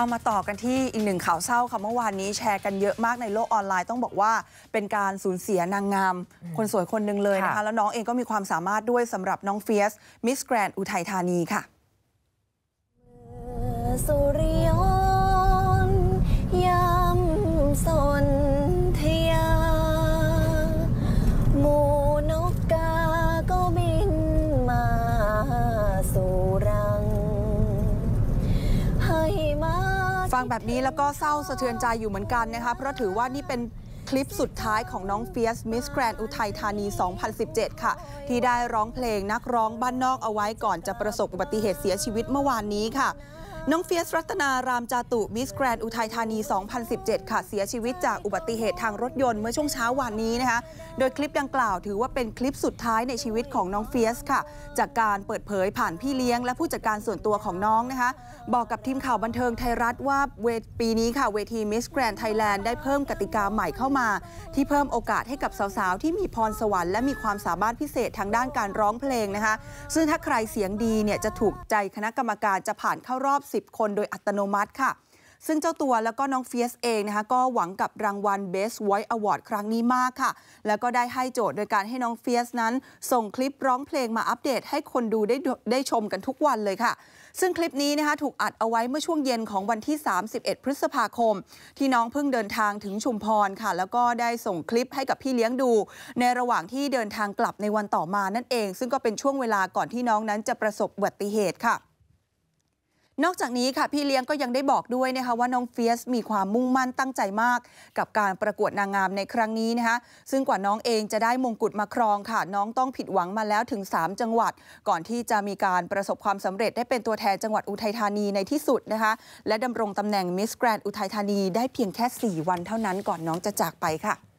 เอามาต่อกันที่อีกหนึ่งข่าวเศร้าค่ะเมื่อวานนี้แชร์กันเยอะมากในโลกออนไลน์ต้องบอกว่าเป็นการสูญเสียนางงาม คนสวยคนหนึ่งเลยนะคะค่ะแล้วน้องเองก็มีความสามารถด้วยสำหรับน้องเฟียสมิสแกรนอุทัยธานีค่ะ ฟังแบบนี้แล้วก็เศร้าสะเทือนใจอยู่เหมือนกันนะคะ เพราะถือว่านี่เป็นคลิปสุดท้ายของน้องเฟียสมิสแกรนอุทัยธานี 2017 ค่ะ ที่ได้ร้องเพลงนักร้องบ้านนอกเอาไว้ก่อนจะประสบอุบัติเหตุเสียชีวิตเมื่อวานนี้ค่ะ น้องเฟียสรัตนารามจาตุมิสแกรนอุทัยธานี 2017 ค่ะ เสียชีวิตจากอุบัติเหตุทางรถยนต์เมื่อช่วงเช้าวานนี้นะคะ โดยคลิปดังกล่าวถือว่าเป็นคลิปสุดท้ายในชีวิตของน้องเฟียสค่ะ จากการเปิดเผยผ่านพี่เลี้ยง และผู้จัดการส่วนตัวของน้องนะคะ บอกกับทีมข่าวบันเทิงไทยรัฐว่าเวทปีนี้ค่ะเวทีมิสแกรนไทยแลนด์ได้เพิ่มกติกาใหม่เข้ามา ที่เพิ่มโอกาสให้กับสาวๆที่มีพรสวรรค์และมีความสามารถพิเศษทางด้านการร้องเพลงนะคะ ซึ่งถ้าใครเสียงดีเนี่ยจะถูกใจคณะกรรมการจะผ่านเข้ารอบ10 คนโดยอัตโนมัติค่ะ ซึ่งเจ้าตัวแล้วก็น้องเฟียสเองนะคะก็หวังกับรางวัล Best Voice Award ครั้งนี้มากค่ะ แล้วก็ได้ให้โจทย์โดยการให้น้องเฟียสนั้น ส่งคลิปร้องเพลงมาอัปเดต ให้คนดูได้ได้ชมกันทุกวันเลยค่ะ ซึ่งคลิปนี้นะคะถูกอัดเอาไว้เมื่อช่วงเย็นของวันที่ 31 พฤษภาคม ที่น้องเพิ่งเดินทางถึงชุมพรค่ะ แล้วก็ได้ส่งคลิปให้กับพี่เลี้ยงดู ในระหว่างที่เดินทางกลับในวันต่อมานั่นเอง ซึ่งก็เป็นช่วงเวลาก่อนที่น้องนั้นจะประสบอุบัติเหตุค่ะ นอกจากนี้ค่ะพี่เลี้ยงก็ยังได้บอกด้วยนะคะว่าน้องเฟียสมีความมุ่งมั่นตั้งใจมาก กับการประกวดนางงามในครั้งนี้นะคะซึ่งกว่าน้องเองจะได้มงกุฎมาครองค่ะ น้องต้องผิดหวังมาแล้วถึง 3 จังหวัด ก่อนที่จะมีการประสบความสำเร็จได้เป็นตัวแทนจังหวัดอุทัยธานีในที่สุดนะคะและดำรงตำแหน่งมิสแกรนอุทัยธานีได้เพียงแค่ 4 วันเท่านั้นก่อนน้องจะจากไปค่ะ